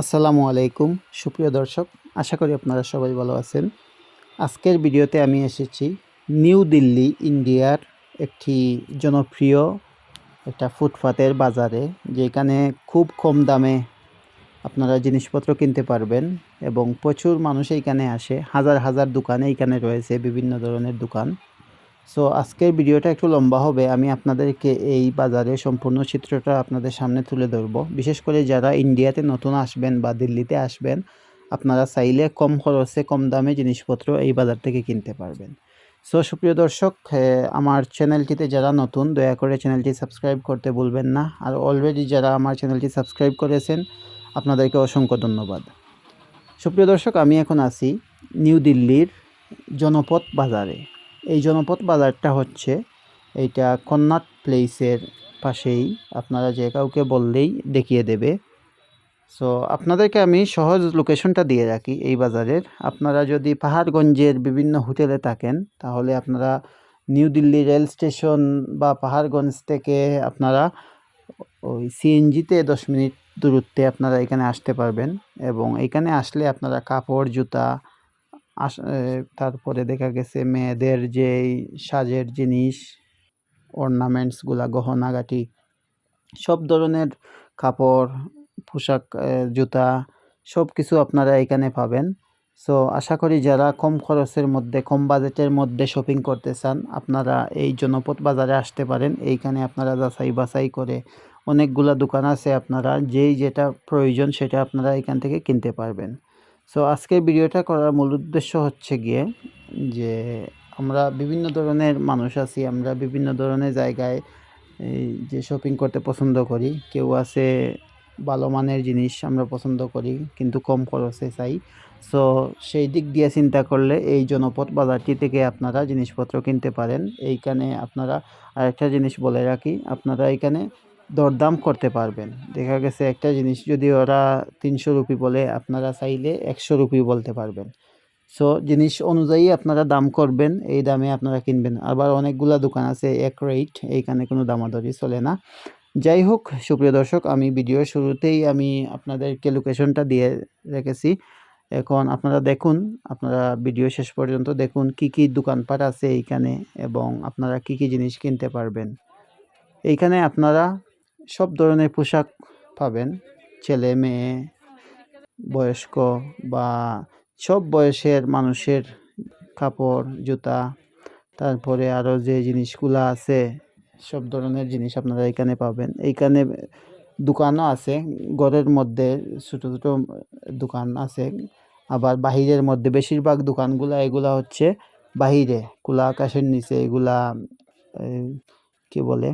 আসসালামু আলাইকুম, সুপ্রিয় দর্শক, আশা করি আপনারা সবাই ভালো আছেন। আজকের ভিডিওতে আমি এসেছি নিউ দিল্লি, ইন্ডিয়ার একটি জনপ্রিয় একটা ফুটপাতের বাজারে, যেখানে খুব কম দামে আপনারা জিনিসপত্র কিনতে পারবেন এবং প্রচুর মানুষ এইখানে আসে, হাজার হাজার দোকান এইখানে রয়েছে, বিভিন্ন ধরনের দোকান। সো আজকের ভিডিওটা একটু লম্বা হবে। আমি আপনাদেরকে এই বাজারে সম্পূর্ণ চিত্রটা আপনাদের সামনে তুলে ধরবো। বিশেষ করে যারা ইন্ডিয়াতে নতুন আসবেন বা দিল্লিতে আসবেন, আপনারা চাইলে কম খরচে, কম দামে জিনিসপত্র এই বাজার থেকে কিনতে পারবেন। সো সুপ্রিয় দর্শক আমার চ্যানেলটিতে যারা নতুন, দয়া করে চ্যানেলটি সাবস্ক্রাইব করতে ভুলবেন না। আর অলরেডি যারা আমার চ্যানেলটি সাবস্ক্রাইব করেছেন, আপনাদেরকে অসংখ্য ধন্যবাদ। সুপ্রিয় দর্শক, আমি এখন আছি নিউ দিল্লির জনপথ বাজারে। এই জনপথ বাজারটা হচ্ছে এইটা কন্নাট প্লেসের পাশেই। আপনারা যে কাউকে বললেই দেখিয়ে দেবে। সো আপনাদেরকে আমি সহজ লোকেশনটা দিয়ে রাখি এই বাজারের। আপনারা যদি পাহাড়গঞ্জের বিভিন্ন হোটেলে থাকেন, তাহলে আপনারা নিউ দিল্লি রেল স্টেশন বা পাহাড়গঞ্জ থেকে আপনারা ওই সিএনজিতে দশ মিনিট দূরত্বে আপনারা এখানে আসতে পারবেন। এবং এখানে আসলে আপনারা কাপড়, জুতা আস তারপরে দেখা গেছে মেয়েদের যেই সাজের জিনিস অর্নামেন্টসগুলা গহনাগাটি সব ধরনের কাপড়, পোশাক জুতা সব কিছু আপনারা এখানে পাবেন। সো, আশা করি যারা কম খরচের মধ্যে, কম বাজেটের মধ্যে শপিং করতে চান, আপনারা এই জনপথ বাজারে আসতে পারেন। এইখানে আপনারা যাচাই বাছাই করে অনেকগুলা দোকান আছে আপনারা, যেই যেটা প্রয়োজন সেটা আপনারা এখান থেকে কিনতে পারবেন। সো আজকের ভিডিওটা করার মূল উদ্দেশ্য হচ্ছে গিয়ে যে আমরা বিভিন্ন ধরনের মানুষ আছি, আমরা বিভিন্ন ধরনের জায়গায় যে শপিং করতে পছন্দ করি। কেউ আছে ভালো মানের জিনিস আমরা পছন্দ করি, কিন্তু কম খরচে চাই। সো সেই দিক দিয়ে চিন্তা করলে এই জনপথ বাজারটি থেকে আপনারা জিনিসপত্র কিনতে পারেন। এইখানে আপনারা আরেকটা জিনিস বলে রাখি, আপনারা এখানে দরদাম করতে পারবেন। দেখা গেছে একটা জিনিস, যদি ওরা তিনশো রুপি বলে, আপনারা চাইলে একশো রুপি বলতে পারবেন। সো জিনিস অনুযায়ী আপনারা দাম করবেন, এই দামে আপনারা কিনবেন। আবার অনেকগুলা দোকান আছে, এক রেট এইখানে কোনো দামাদরি চলে না। যাই হোক, সুপ্রিয় দর্শক, আমি ভিডিওর শুরুতেই আমি আপনাদেরকে লোকেশনটা দিয়ে রেখেছি। এখন আপনারা দেখুন, আপনারা ভিডিও শেষ পর্যন্ত দেখুন কি কি দোকানপাট আছে এইখানে এবং আপনারা কি কি জিনিস কিনতে পারবেন। এইখানে আপনারা সব ধরনের পোশাক পাবেন, ছেলে, মেয়ে, বয়স্ক বা সব বয়সের মানুষের কাপড়, জুতা, তারপরে আরও যে জিনিসগুলো আছে, সব ধরনের জিনিস আপনারা এখানে পাবেন। এইখানে দোকানও আছে, ঘরের মধ্যে ছোটো ছোটো দোকান আছে, আবার বাহিরের মধ্যে বেশিরভাগ দোকানগুলা এগুলা হচ্ছে বাহিরে, খোলা আকাশের নিচে এগুলা কি বলে?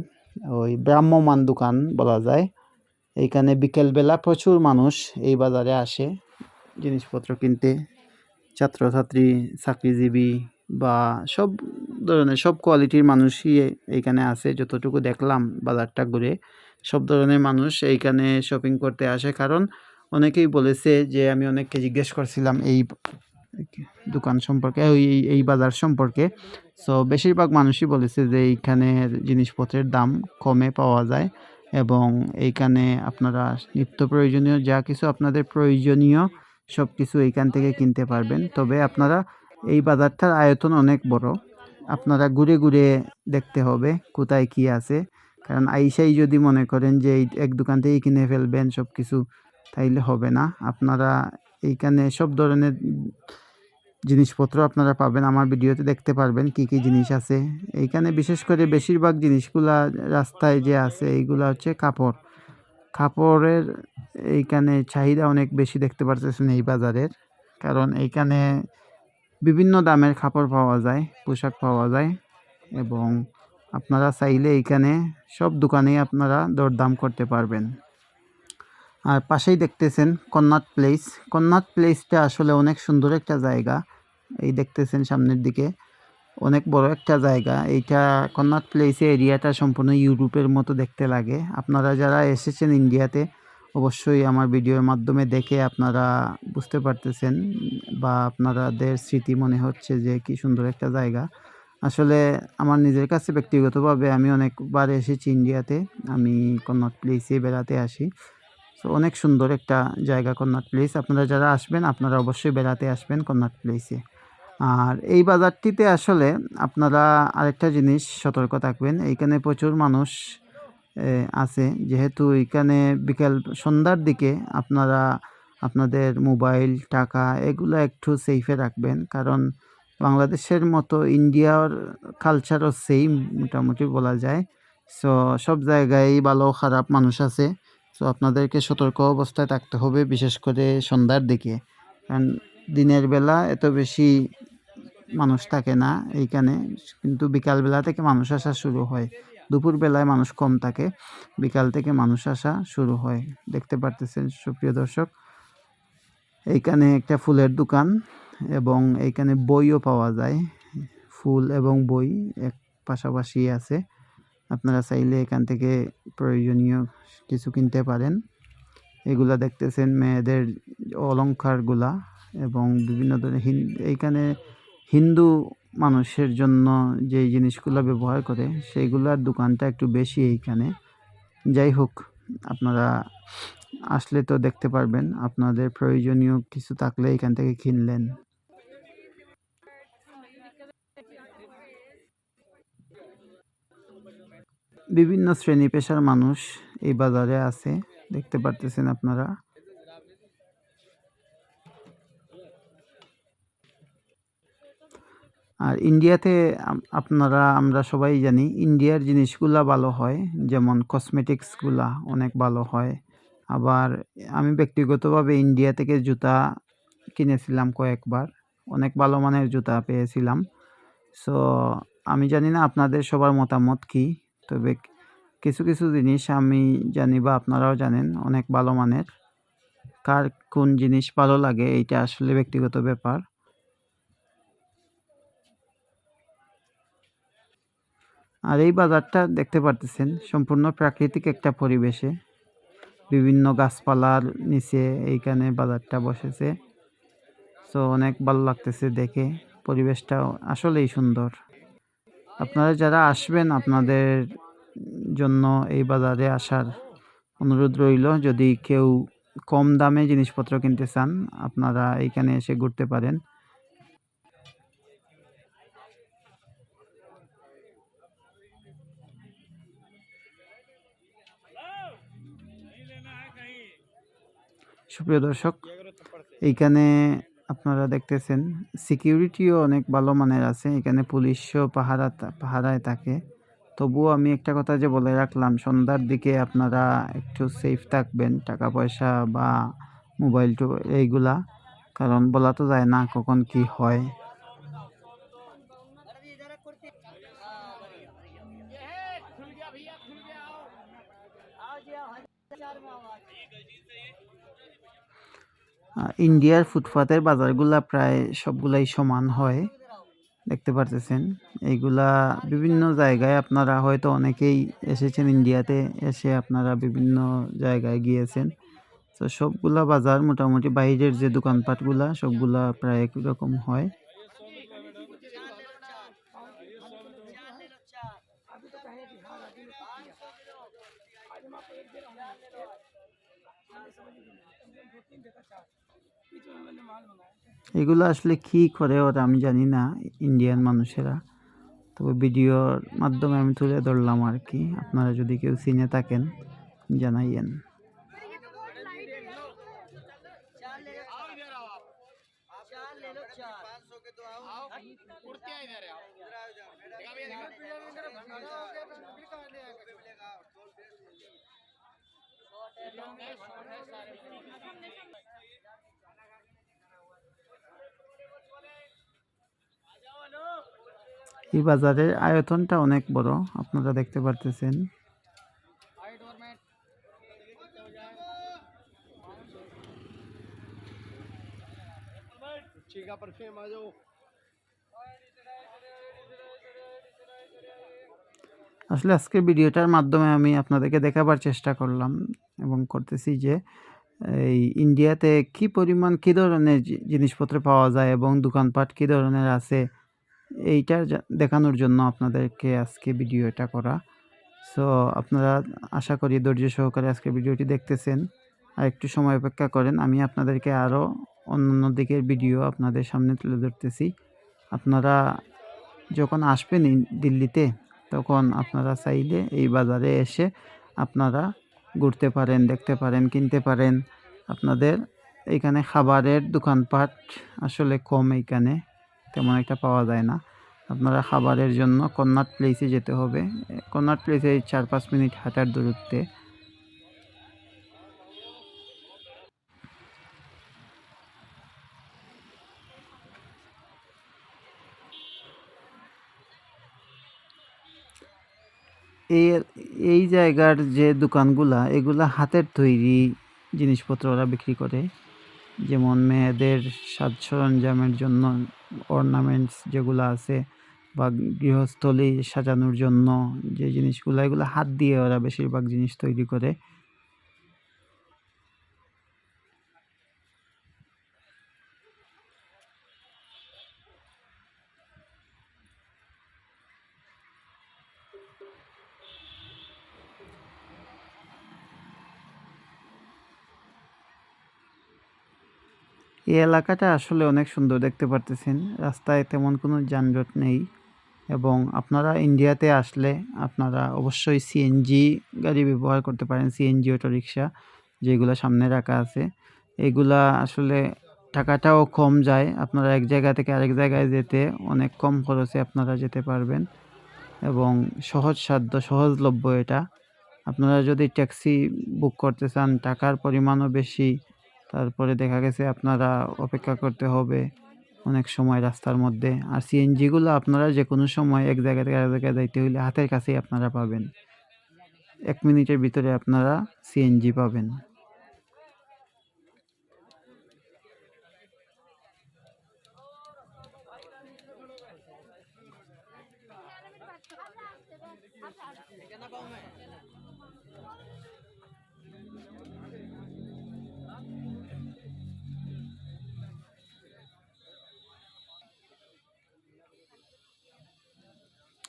ওই ব্রাহ্মমান দোকান বলা যায়। এইখানে বিকেলবেলা প্রচুর মানুষ এই বাজারে আসে জিনিসপত্র কিনতে। ছাত্রছাত্রী, চাকরিজীবী বা সব ধরনের, সব কোয়ালিটির মানুষই এইখানে আছে যতটুকু দেখলাম বাজারটা ঘুরে, সব ধরনের মানুষ এইখানে শপিং করতে আসে। কারণ অনেকেই বলেছে যে, আমি অনেককে জিজ্ঞেস করছিলাম এই দোকান সম্পর্কে, ওই, এই- বাজার সম্পর্কে। সো বেশিরভাগ মানুষই বলেছে যে এইখানের জিনিসপত্রের দাম কমে পাওয়া যায় এবং এইখানে আপনারা নিত্য প্রয়োজনীয় যা কিছু আপনাদের প্রয়োজনীয় সব কিছু এইখান থেকে কিনতে পারবেন। তবে আপনারা এই বাজারটার আয়তন অনেক বড়। আপনারা ঘুরে ঘুরে দেখতে হবে কোথায় কি আছে। কারণ আইসাই যদি মনে করেন যে এক দোকান থেকেই কিনে ফেলবেন সব কিছু তাইলে হবে না। আপনারা এইখানে সব ধরনের জিনিসপত্র আপনারা পাবেন, আমার ভিডিওতে দেখতে পারবেন কি কি জিনিস আছে। এইখানে বিশেষ করে বেশিরভাগ জিনিসগুলা রাস্তায় যে আছে, এইগুলা হচ্ছে কাপড়। কাপড়ের এইখানে চাহিদা অনেক বেশি দেখতে পারতেছেন এই বাজারের, কারণ এইখানে বিভিন্ন দামের কাপড় পাওয়া যায়, পোশাক পাওয়া যায় এবং আপনারা চাইলে এইখানে সব দোকানেই আপনারা দরদাম করতে পারবেন। আর পাশেই দেখতেছেন কন্নাট প্লেস কন্নাট প্লেসটা আসলে অনেক সুন্দর একটা জায়গা। এই দেখতেছেন সামনের দিকে। অনেক বড় একটা জায়গা। এইটা কন্নাট প্লেসে এরিয়াটা সম্পূর্ণ ইউরোপের মতো দেখতে লাগে। আপনারা যারা এসেছেন ইন্ডিয়াতে অবশ্যই আমার ভিডিওর মাধ্যমে দেখে আপনারা বুঝতে পারতেছেন বা আপনাদের স্মৃতি মনে হচ্ছে যে কি সুন্দর একটা জায়গা। আসলে আমার নিজের কাছে ব্যক্তিগতভাবে আমি অনেকবার এসেছি ইন্ডিয়াতে আমি কন্নট প্লেসে বেড়াতে আসি। তো অনেক সুন্দর একটা জায়গা কন্যাট প্লেস আপনারা যারা আসবেন, আপনারা অবশ্যই বেড়াতে আসবেন কন্যাট প্লেসে আর এই বাজারটিতে আসলে আপনারা আরেকটা জিনিস সতর্ক থাকবেন। এইখানে প্রচুর মানুষ আছে। যেহেতু এখানে বিকেল সন্ধ্যার দিকে আপনারা আপনাদের মোবাইল, টাকা এগুলো একটু সেফে রাখবেন। কারণ বাংলাদেশের মতো ইন্ডিয়ার কালচারও সেম মোটামুটি বলা যায়। সো সব জায়গায় ভালো খারাপ মানুষ আছে। সো আপনাদেরকে সতর্ক অবস্থায় থাকতে হবে, বিশেষ করে সন্ধ্যার দিকে। কারণ দিনের বেলা এত বেশি মানুষ থাকে না এইখানে, কিন্তু বিকালবেলা থেকে মানুষ আসা শুরু হয়। দুপুর বেলায় মানুষ কম থাকে, বিকাল থেকে মানুষ আসা শুরু হয়। দেখতে পারতেছেন, সুপ্রিয় দর্শক, এইখানে একটা ফুলের দোকান এবং এইখানে বইও পাওয়া যায়। ফুল এবং বই এক পাশাপাশি আছে। আপনারা চাইলে এখান থেকে প্রয়োজনীয় কিছু কিনতে পারেন। এগুলা দেখতেছেন মেয়েদের অলংকারগুলা এবং বিভিন্ন ধরনের এইখানে হিন্দু মানুষের জন্য যে জিনিসগুলো ব্যবহার করে, সেইগুলার দোকানটা একটু বেশি এইখানে। যাই হোক, আপনারা আসলে তো দেখতে পারবেন, আপনাদের প্রয়োজনীয় কিছু থাকলে এখান থেকে কিনলেন। বিভিন্ন শ্রেণি পেশার মানুষ এই বাজারে আছে। দেখতে পারতেছেন আপনারা। আর ইন্ডিয়াতে আপনারা, আমরা সবাই জানি, ইন্ডিয়ার জিনিসগুলা ভালো হয়। যেমন কসমেটিক্সগুলা অনেক ভালো হয়। আবার আমি ব্যক্তিগতভাবে ইন্ডিয়া থেকে জুতা কিনেছিলাম কয়েকবার। অনেক ভালো মানের জুতা পেয়েছিলাম। সো আমি জানি না আপনাদের সবার মতামত কি। তবে কিছু কিছু জিনিস আমি জানি বা আপনারাও জানেন, অনেক ভালো মানের। কার কোন জিনিস ভালো লাগে এইটা আসলে ব্যক্তিগত ব্যাপার। আর এই বাজারটা দেখতে পারতেছেন, সম্পূর্ণ প্রাকৃতিক একটা পরিবেশে। বিভিন্ন গাছপালার নিচে এইখানে বাজারটা বসেছে। সো অনেক ভালো লাগতেছে দেখে পরিবেশটা আসলেই সুন্দর। আপনারা যারা আসবেন আপনাদের জন্য এই বাজারে আসার অনুরোধ রইল। যদি কেউ কম দামে জিনিসপত্র কিনতে চান, আপনারা এইখানে এসে ঘুরতে পারেন। সুপ্রিয় দর্শক, এইখানে আপনারা দেখতেছেন সিকিউরিটিও অনেক ভালো মানের আছে। এখানে পুলিশও পাহারা, পাহারায় থাকে। তবুও আমি একটা কথা যে বলে রাখলাম, সন্ধ্যার দিকে আপনারা একটু সেফ থাকবেন টাকা পয়সা বা মোবাইল টো এইগুলা। কারণ বলা তো যায় না কখন কি হয়। ইন্ডিয়ার ফুটপাতের বাজারগুলা প্রায় সবগুলাই সমান হয়, দেখতে পারতেছেন। এইগুলা বিভিন্ন জায়গায় আপনারা হয়তো অনেকেই এসেছেন ইন্ডিয়াতে, এসে আপনারা বিভিন্ন জায়গায় গিয়েছেন। তো সবগুলা বাজার মোটামুটি বাইরের যে দোকানপাটগুলা, সবগুলা প্রায় একই রকম হয়। এগুলো আসলে কি করে ওরা আমি জানি না ইন্ডিয়ান মানুষেরা। তবে ভিডিওর মাধ্যমে আমি তুলে ধরলাম আর কি। আপনারা যদি কেউ চিনে থাকেন, জানাইয়েন। এই বাজারের আয়তনটা অনেক বড়, আপনারা দেখতে পারতেছেন। আসলে আজকে ভিডিওটার মাধ্যমে আমি আপনাদেরকে দেখাবার চেষ্টা করলাম এবং করতেছি যে, এই ইন্ডিয়াতে কি পরিমাণ কী ধরনের জিনিসপত্র পাওয়া যায় এবং দোকানপাট কী ধরনের আছে এইটার জা- দেখানোর জন্য আপনাদেরকে আজকে ভিডিওটা করা। সো আপনারা আশা করি ধৈর্য সহকারে আজকে ভিডিওটি দেখতেছেন। আর একটু সময় অপেক্ষা করেন, আমি আপনাদেরকে আরও অন্যান্য দিকের ভিডিও আপনাদের সামনে তুলে ধরতেছি। আপনারা যখন আসবেন দিল্লিতে, তখন আপনারা চাইলে এই বাজারে এসে আপনারা ঘুরতে পারেন, দেখতে পারেন, কিনতে পারেন। আপনাদের এখানে খাবারের দোকানপাট আসলে কম এইখানে। তেমন একটা পাওয়া যায় না। আপনারা খাবারের জন্য কন্নাট প্লেসে যেতে হবে। কন্নাট প্লেসে চার পাঁচ মিনিট হাঁটার দূরত্বে। এই জায়গার যে দোকানগুলা, এগুলা হাতের তৈরি জিনিসপত্র ওরা বিক্রি করে। যেমন মেয়েদের সাজ সরঞ্জামের জন্য অর্নামেন্টস যেগুলো আছে বা গৃহস্থলী সাজানোর জন্য যে জিনিসগুলো, এগুলো হাত দিয়ে ওরা বেশিরভাগ জিনিস তৈরি করে। এই এলাকাটা আসলে অনেক সুন্দর দেখতে পারতেছেন। রাস্তায় তেমন কোনো যানজট নেই এবং আপনারা ইন্ডিয়াতে আসলে আপনারা অবশ্যই সিএনজি গাড়ি ব্যবহার করতে পারেন সিএনজি অটোরিকশা যেগুলো সামনে রাখা আছে। এগুলা আসলে টাকাটাও কম যায়। আপনারা এক জায়গা থেকে আরেক জায়গায় যেতে অনেক কম খরচে আপনারা যেতে পারবেন এবং সহজসাধ্য সহজলভ্য এটা। আপনারা যদি ট্যাক্সি বুক করতে চান, টাকার পরিমাণও বেশি তারপরে দেখা গেছে আপনারা অপেক্ষা করতে হবে অনেক সময় রাস্তার মধ্যে। আর সিএনজিগুলো আপনারা যে কোনো সময় এক জায়গা থেকে আরেক জায়গায় যাইতে হইলে হাতের কাছেই আপনারা পাবেন। এক মিনিটের ভিতরে আপনারা সিএনজি পাবেন।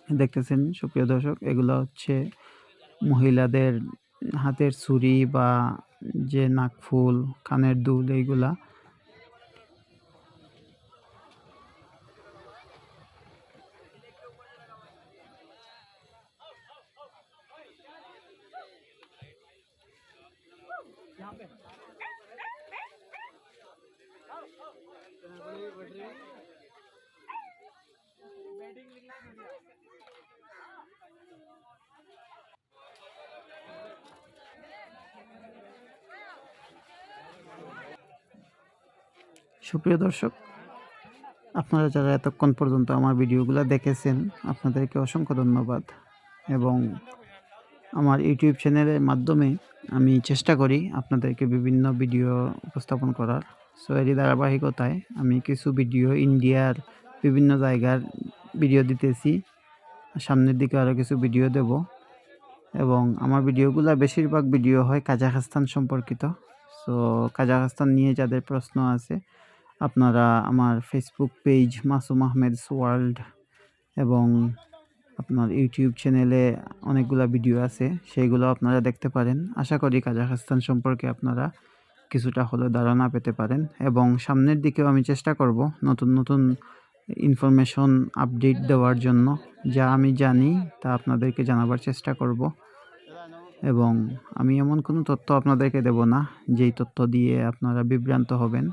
দেখতেছেন সুপ্রিয় দর্শক এগুলো হচ্ছে মহিলাদের হাতের ছুরি বা যে নাকফুল কানের দুল এইগুলা। সুপ্রিয় দর্শক, আপনারা যারা এতক্ষণ পর্যন্ত আমার ভিডিওগুলো দেখেছেন, আপনাদেরকে অসংখ্য ধন্যবাদ এবং আমার ইউটিউব চ্যানেলের মাধ্যমে আমি চেষ্টা করি আপনাদেরকে বিভিন্ন ভিডিও উপস্থাপন করার। সো এরই ধারাবাহিকতায় আমি কিছু ভিডিও ইন্ডিয়ার বিভিন্ন জায়গার ভিডিও দিতেছি। সামনের দিকে আরও কিছু ভিডিও দেব এবং আমার ভিডিওগুলো বেশিরভাগ ভিডিও হয় কাজাখস্তান সম্পর্কিত। সো কাজাখস্তান নিয়ে যাদের প্রশ্ন আছে আপনারা আমার Facebook page Masum Ahmed's world এবং আপনার ইউটিউব চ্যানেলে অনেকগুলো ভিডিও আছে সেইগুলো আপনারা দেখতে পারেন। আশা করি কাজাখস্তান সম্পর্কে আপনারা কিছুটা হলেও ধারণা পেতে পারেন এবং সামনের দিকেও আমি চেষ্টা করব নতুন নতুন ইনফরমেশন আপডেট দেওয়ার জন্য। যা আমি জানি, তা আপনাদেরকে জানাবার চেষ্টা করব এবং আমি এমন কোনো তথ্য আপনাদেরকে দেব না, যেই তথ্য দিয়ে আপনারা বিভ্রান্ত হবেন।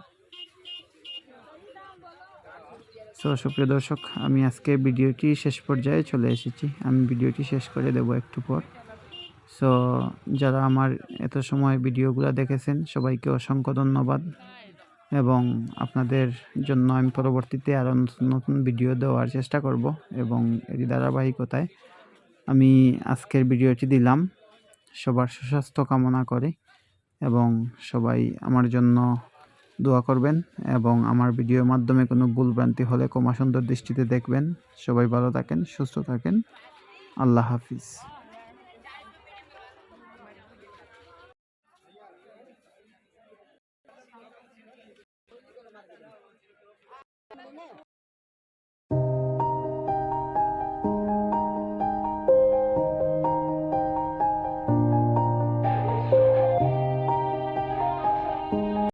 সো সুপ্রিয় দর্শক, আমি আজকে ভিডিওটি শেষ পর্যায়ে চলে এসেছি। আমি ভিডিওটি শেষ করে দেব একটু পর। সো যারা আমার এত সময় ভিডিওগুলো দেখেছেন, সবাইকে অসংখ্য ধন্যবাদ। এবং আপনাদের জন্য আমি পরবর্তীতে আরও নতুন নতুন ভিডিও দেওয়ার চেষ্টা করব এবং এরই ধারাবাহিকতায় আমি আজকের ভিডিওটি দিলাম। সবার সুস্বাস্থ্য কামনা করে এবং সবাই আমার জন্য দোয়া করবেন এবং আমার ভিডিওর মাধ্যমে কোনো ভুলভ্রান্তি হলে ক্ষমা সুন্দর দৃষ্টিতে দেখবেন। সবাই ভালো থাকেন, সুস্থ থাকেন। আল্লাহ হাফিজ।